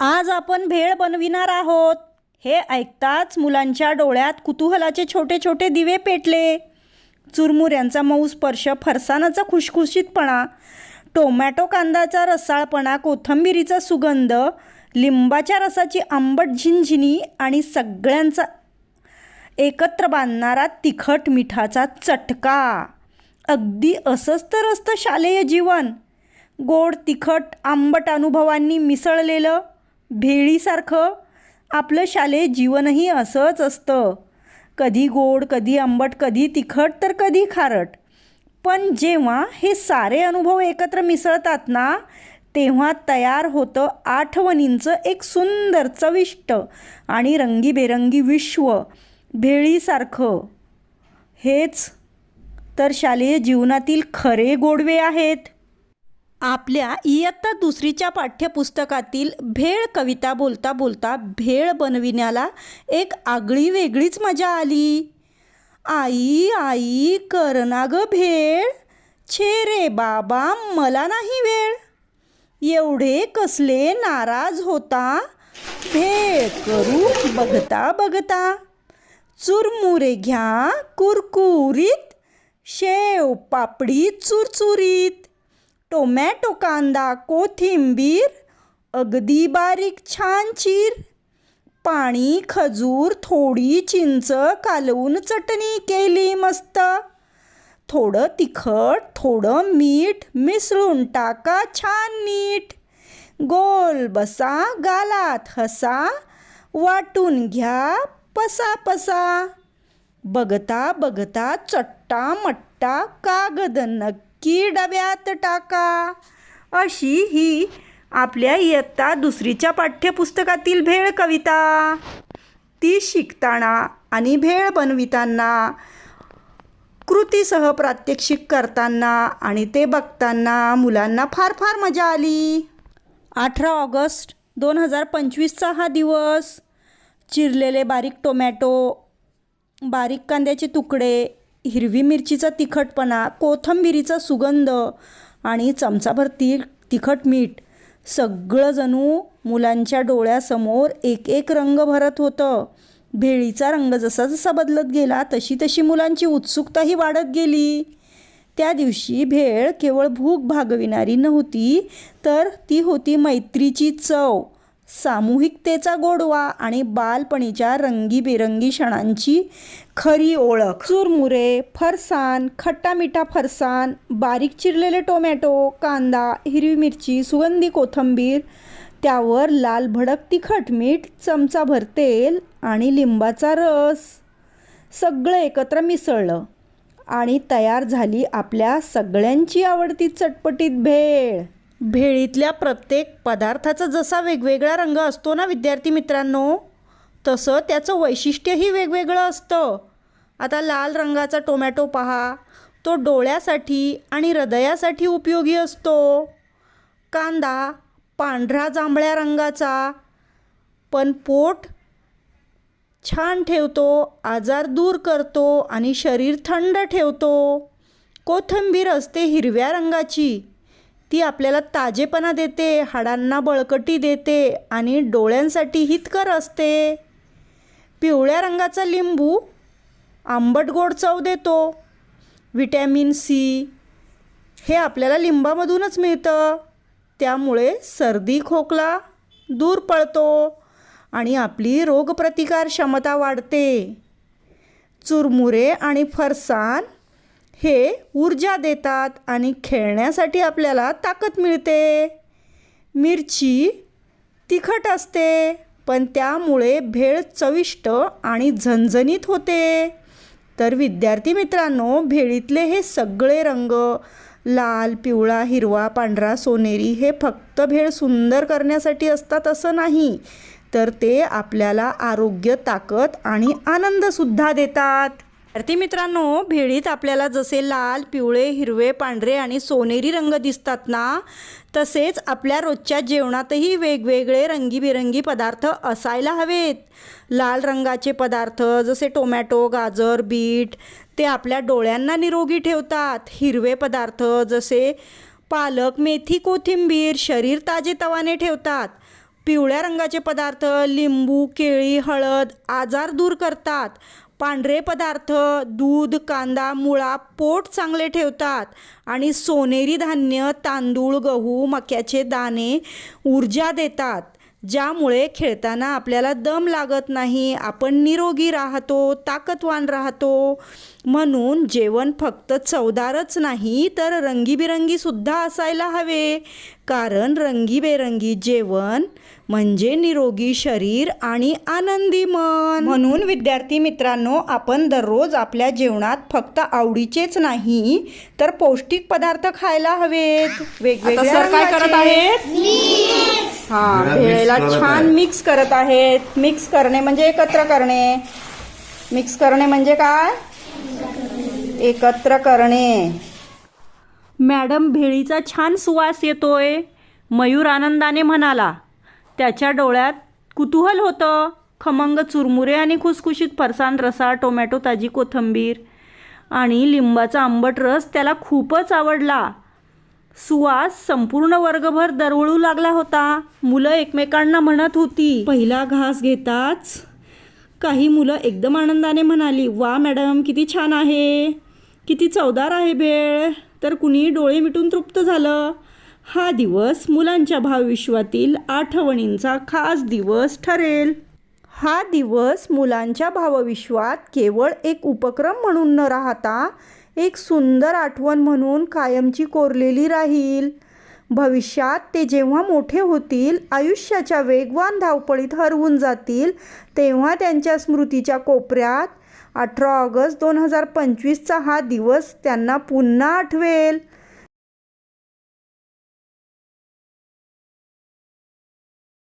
आज आपण भेळ बनविणार आहोत. हे ऐकताच मुलांच्या डोळ्यात कुतूहलाचे छोटे छोटे दिवे पेटले. चुरमुऱ्यांचा मऊ स्पर्श फरसाणाचा खुशखुशीतपणा टोमॅटो कांदाचा रसाळपणा कोथंबिरीचा सुगंध लिंबाच्या रसाची आंबट झिनझिनी आणि सगळ्यांचा एकत्र बांधणारा तिखट मिठाचा चटका. अगदी असंच असतं शालेय जीवन. गोड तिखट आंबट अनुभवांनी मिसळलेलं भेळीसारखं आपलं शालेय जीवनही असंच असतं. कधी गोड कधी आंबट कधी तिखट तर कधी खारट. पण जेव्हा हे सारे अनुभव एकत्र मिसळतात ना तेव्हा तयार होतं आठवणींचं एक सुंदर चविष्ट आणि रंगीबेरंगी विश्व. भेळीसारखं. हेच तर शालेय जीवनातील खरे गोडवे आहेत. आपल्या इयत्ता दुसरीच्या पाठ्यपुस्तकातील भेळ कविता बोलता बोलता भेळ बनविण्याला एक आगळी वेगळीच मजा आली. आई आई कर ना ग भेळ. छे रे बाबा मला नाही वेळ. एवढे कसले नाराज होता. भेळ करू बघता बघता. चुरमुरे घ्या कुरकुरीत. शेव पापडी चुरचुरीत. टोमॅटो कांदा कोथिंबीर अगदी बारीक छान चीर पाणी खजूर थोडी चिंच कालवून चटणी केली मस्त. थोडं तिखट थोडं मीठ मिसळून टाका छान नीट. गोल बसा गालात हसा वाटून घ्या पसा पसा. बघता बघता चट्टा मट्टा कागद नक्की की डब्यात टाका. अशी ही आपल्या इयत्ता दुसरीच्या पाठ्यपुस्तकातील भेळ कविता. ती शिकताना आणि भेळ बनविताना कृतीसह प्रात्यक्षिक करताना आणि ते बघताना मुलांना फार फार मजा आली. अठरा ऑगस्ट दोन हजार पंचवीसचा हा दिवस. चिरलेले बारीक टोमॅटो बारीक कांद्याचे तुकडे हिरवी मिरचीचा तिखटपणा कोथंबिरीचा सुगंध आणि चमचाभर ती तिखट मीठ सगळं जणू मुलांच्या डोळ्यासमोर एक एक रंग भरत होतं. भेळीचा रंग जसा जसा बदलत गेला तशी तशी मुलांची उत्सुकताही वाढत गेली. त्या दिवशी भेळ केवळ भूक भागविणारी नव्हती तर ती होती मैत्रीची चव. सामूहिकतेचा गोडवा आणि बालपणीच्या रंगीबेरंगी क्षणांची खरी ओळख. चुरमुरे फरसान खट्टा फरसान बारीक चिरलेले टोमॅटो कांदा हिरवी मिरची सुगंधी कोथंबीर त्यावर लाल भडक तिखट मीठ चमचाभर तेल आणि लिंबाचा रस. सगळं एकत्र मिसळलं आणि तयार झाली आपल्या सगळ्यांची आवडती चटपटीत भेळ. भेळीतल्या प्रत्येक पदार्थाचा जसा वेगवेगळा रंग असतो ना विद्यार्थी मित्रांनो तसं त्याचं वैशिष्ट्यही वेगवेगळं असतं. आता लाल रंगाचा टोमॅटो पहा. तो डोळ्यासाठी आणि हृदयासाठी उपयोगी असतो. कांदा पांढरा जांभळ्या रंगाचा पण पोट छान ठेवतो आजार दूर करतो आणि शरीर थंड ठेवतो. कोथिंबीर असते हिरव्या रंगाची. ती आपल्याला ताजेपणा देते हाडांना बळकटी देते आणि डोळ्यांसाठी हितकर असते. पिवळ्या रंगाचा लिंबू आंबट गोड चव देतो. विटॅमिन सी हे आपल्याला लिंबामधूनच मिळतं. त्यामुळे सर्दी खोकला दूर पळतो आणि आपली रोगप्रतिकार क्षमता वाढते. चुरमुरे आणि फरसाण हे ऊर्जा देतात आणि खेळण्यासाठी आपल्याला ताकद मिळते. मिरची तिखट असते पण त्यामुळे भेळ चविष्ट आणि झणझणीत होते. तर विद्यार्थी मित्रांनो भेळीतले हे सगळे रंग लाल पिवळा हिरवा पांढरा सोनेरी हे फक्त भेळ सुंदर करण्यासाठी असतात असं नाही तर ते आपल्याला आरोग्य ताकद आणि आनंदसुद्धा देतात. विद्यार्थी मित्रांनो भेळीत आपल्याला जसे लाल पिवळे हिरवे पांढरे आणि सोनेरी रंग दिसतात ना तसेच आपल्या रोजच्या जेवणातही वेगवेगळे रंगीबेरंगी पदार्थ असायला हवेत. लाल रंगाचे पदार्थ जसे टोमॅटो गाजर बीट ते आपल्या डोळ्यांना निरोगी ठेवतात. हिरवे पदार्थ जसे पालक मेथी कोथिंबीर शरीर ताजेतवाने ठेवतात. पिवळ्या रंगाचे पदार्थ लिंबू केळी हळद आजार दूर करतात. पांढरे पदार्थ दूध कांदा मुळा पोट चांगले ठेवतात. आणि सोनेरी धान्य तांदूळ गहू मक्याचे दाणे ऊर्जा देतात ज्यामुळे खेळताना आपल्याला दम लागत नाही. आपण निरोगी राहतो ताकदवान राहतो. म्हणून जेवण फक्त चवदारच नाही तर रंगीबिरंगी सुद्धा असायला हवे. कारण रंगीबेरंगी जेवण म्हणजे निरोगी शरीर आणि आनंदी मन. म्हणून विद्यार्थी मित्रांनो आपण दररोज आपल्या जेवणात फक्त आवडीचेच नाही तर पौष्टिक पदार्थ खायला हवेत. वेगवेगळ्या आता सर काय करत. आहेत? हा भेळेला छान. मिक्स करत आहेत. मिक्स करणे म्हणजे एकत्र करणे. मिक्स करणे म्हणजे काय? एकत्र करणे. मॅडम भेळीचा छान सुवास येतोय. मयूर आनंदाने म्हणाला त्याच्या डोळ्यात कुतूहल होतं. खमंग चुरमुरे आणि खुसखुशीत फरसाण रसा टोमॅटो ताजी कोथिंबीर आणि लिंबाचा आंबट रस त्याला खूपच आवडला. सुवास संपूर्ण वर्गभर दरवळू लागला होता. मुलं एकमेकांना म्हणत होती पहिला घास घेताच. काही मुलं एकदम आनंदाने म्हणाली वा मॅडम किती छान आहे. किती चवदार आहे भेळ तर कुणी डोळे मिटून तृप्त झालं. हा दिवस मुलांच्या भावविश्वातील आठवणींचा खास दिवस ठरेल. हा दिवस मुलांच्या भावविश्वात केवळ एक उपक्रम म्हणून न राहता एक सुंदर आठवण म्हणून कायमची कोरलेली राहील. भविष्यात ते जेव्हा मोठे होतील आयुष्याच्या वेगवान धावपळीत हरवून जातील तेव्हा त्यांच्या स्मृतीच्या कोपऱ्यात अठरा ऑगस्ट दोन हजार पंचवीसचा हा दिवस त्यांना पुन्हा आठवेल.